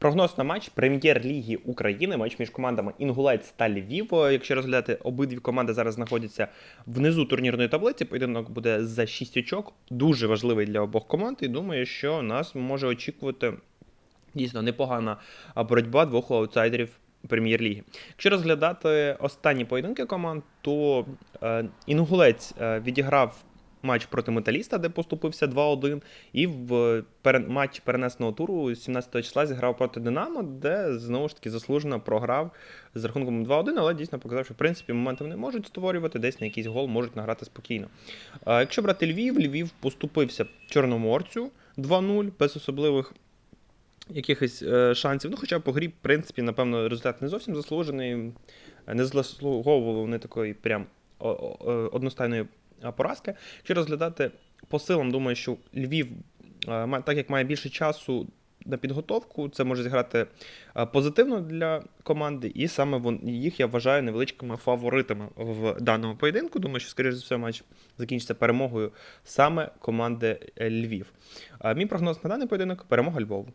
Прогноз на матч Прем'єр-ліги України, матч між командами Інгулець та Львів. Якщо розглядати, обидві команди зараз знаходяться внизу турнірної таблиці. Поєдинок буде за 6 очок. Дуже важливий для обох команд. І думаю, що нас може очікувати дійсно непогана боротьба двох аутсайдерів Прем'єр-ліги. Якщо розглядати останні поєдинки команд, то е, Інгулець е, відіграв матч проти металіста, де поступився 2-1, і в матч перенесеного туру 17 числа зіграв проти Динамо, де знову ж таки заслужено програв з рахунком 2-1, але дійсно показав, що в принципі моменти вони можуть створювати, десь на якийсь гол можуть награти спокійно. Якщо брати Львів, Львів поступився Чорноморцю 2-0 без особливих якихось е, шансів. Ну, хоча по грі, в принципі, напевно, результат не зовсім заслужений. Е, Не заслуговували вони такої прям е, одностайної поразки. Якщо розглядати по силам, думаю, що Львів, так як має більше часу на підготовку, це може зіграти позитивно для команди, і саме їх я вважаю невеличкими фаворитами в даному поєдинку. Думаю, що, скоріш за все, матч закінчиться перемогою саме команди Львів. Мій прогноз на даний поєдинок перемога Львову.